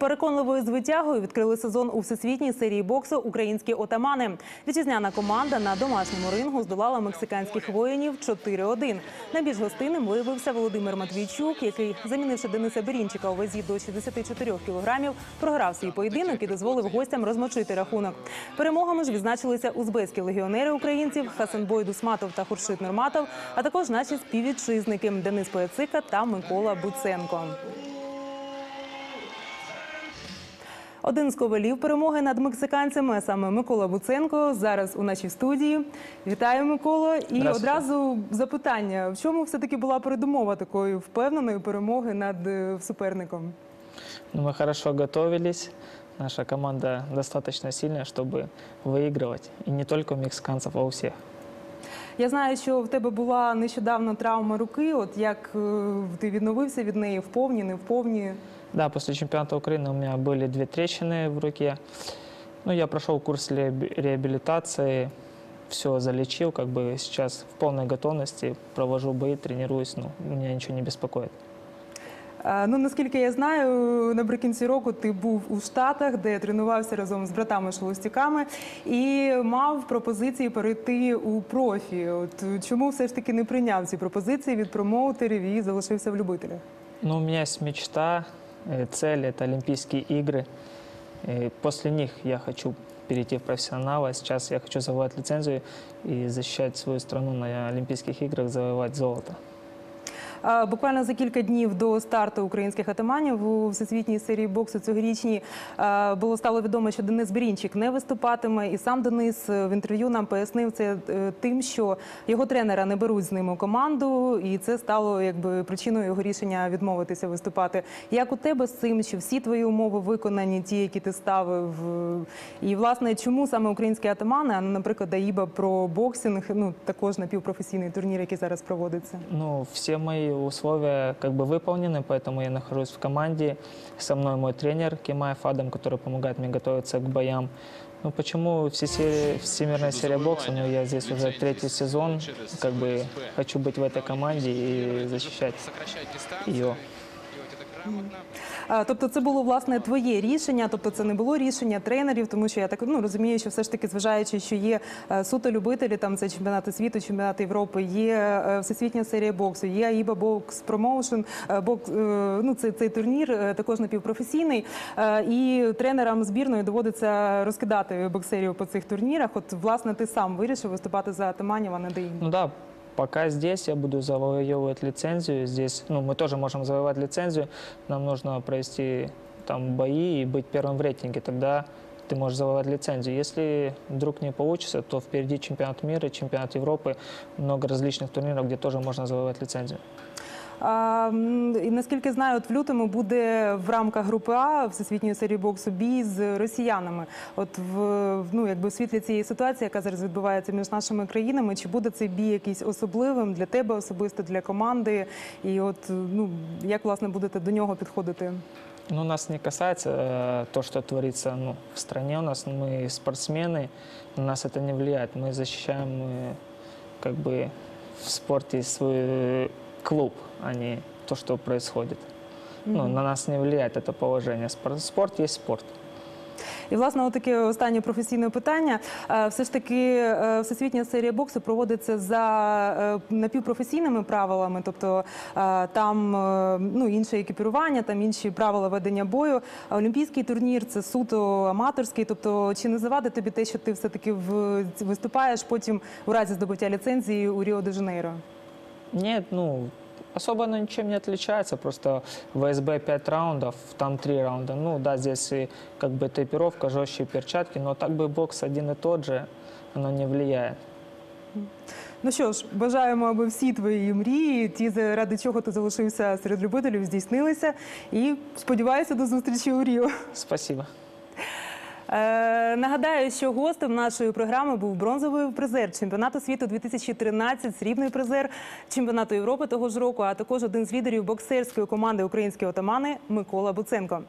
Переконливою звитягою відкрили сезон у всесвітній серії боксу Українські отамани. Вітчизняна команда на домашньому рингу здолала мексиканських воїнів 4-1. Найбільш гостинним виявився Володимир Матвійчук, який, замінивши Дениса Берінчика у вазі до 64 кілограмів, програв свій поєдинок і дозволив гостям розмочити рахунок. Перемогами ж відзначилися узбецькі легіонери українців Хасенбой Дусматов та Хуршит Нурматов, а також наші співвітчизники Денис Пояцика та Микола Буценко. Один з ковалів перемоги над мексиканцями, а саме Микола Буценко, зараз у нашій студії. Вітаю, Микола. І Здравствуйте. одразу запитання: в чому все-таки була передумова такої впевненої перемоги над е, суперником? Ну, Мы хорошо готовились. Наша команда достаточно сильная, чтобы выигрывать. И не только у мексиканцев, а у всех. Я знаю, що в тебе була нещодавно травма руки. От як е, ти відновився від неї вповні, не вповні? Да, после чемпионата Украины у меня были две трещины в руке. Ну, я прошел курс реаб- реабилитации, все залечил, как бы сейчас в полной готовности, провожу бои, тренируюсь, ну, меня ничего не беспокоит. Е, Ну наскільки я знаю, наприкінці року ти був у Штатах, де тренувався разом з братами Шелостяками і мав пропозиції перейти у профі. От е, чому все ж таки не прийняв ці пропозиції від промоутерів і залишився в любителях? Ну, у меня есть мечта, э, цель – это Олимпийские игры. И после них я хочу перейти в профессионала. А Сейчас я хочу завоевать лицензию и защищать свою страну на Олимпийских играх, завоевать золото. Буквально за кілька днів до старту українських атаманів у всесвітній серії боксу цьогорічній було стало відомо, що Денис Берінчик не виступатиме. І сам Денис е, в інтерв'ю нам пояснив це е, тим, що його тренера не беруть з ним у команду, і це стало якби причиною його рішення відмовитися виступати. Як у тебе з цим, що всі твої умови виконані, ті, які ти ставив, і власне чому саме українські атамани, а наприклад, Аїба про боксинг, ну також напівпрофесійний турнір, який зараз проводиться. Ну, все мои условия как бы выполнены, поэтому я нахожусь в команде. Со мной мой тренер Кимаев Адам, который помогает мне готовиться к боям. Ну, почему все серии, Всемирная серия бокса? Ну, я здесь уже третий сезон, как бы хочу быть в этой команде и защищать ее. Тобто це було власне твоє рішення, тобто це не було рішення тренерів, тому що я так ну розумію, що все ж таки, зважаючи, що є е, суто любителі, там це чемпіонати світу, чемпіонати Європи, є е, всесвітня серія боксу, є Аїба Бокс Промоушен, е, бокс, ну це цей турнір також напівпрофесійний. І тренерам збірної доводиться розкидати боксерів по цих турнірах. От власне ти сам вирішив виступати за Атаманів, а не Деїн. Ну да, пока здесь я буду завоевывать лицензию. Здесь, ну, мы тоже можем завоевать лицензию. Нам нужно провести там бои и быть первым в рейтинге. Тогда ты можешь завоевать лицензию. Если вдруг не получится, то впереди чемпионат мира, чемпионат Европы, много различных турниров, где тоже можно завоевать лицензию. А, м, і наскільки знаю, от в лютому буде в рамках групи А всесвітньої серії боксу бій з росіянами. От в в, ну якби в світлі цієї ситуації, яка зараз відбувається між нашими країнами, чи буде цей бій якийсь особливим для тебе особисто, для команди? І от ну як власне будете до нього підходити? Ну, нас не касается э, то, что творится ну, в стране у нас. Мы спортсмены, на нас это не влияет. Мы защищаем э, как бы в спорте свой э, клуб, а не то, что происходит. Ну, на нас не влияет это положение. Спорт, спорт есть спорт. І власне, отаке останнє професійне питання. Е, Все ж таки, е, всесвітня серія боксу проводиться за е, напівпрофесійними правилами, тобто там ну інше екіпірування, там інші правила ведення бою. Олімпійський турнір це суто аматорський. Тобто, чи не завадить тобі те, що ти все таки виступаєш потім у разі здобуття ліцензії у Ріо де Жанейро? Нет, ну, особо оно ничем не отличается. Просто ВСБ 5 раундов, там 3 раунда. Ну, да, здесь и как бы тейпировка, жестче перчатки, но так бы бокс один и тот же, оно не влияет. Ну що ж, бажаємо, аби всі твої мрії, ті, заради чого ти залишився серед любителів, здійснилися. І сподіваюся до зустрічі у Ріо. Спасибо. Е, нагадаю, що гостем нашої програми був бронзовий призер чемпіонату світу 2013, срібний призер чемпіонату Європи того ж року, а також один з лідерів боксерської команди українські отамани Микола Буценко.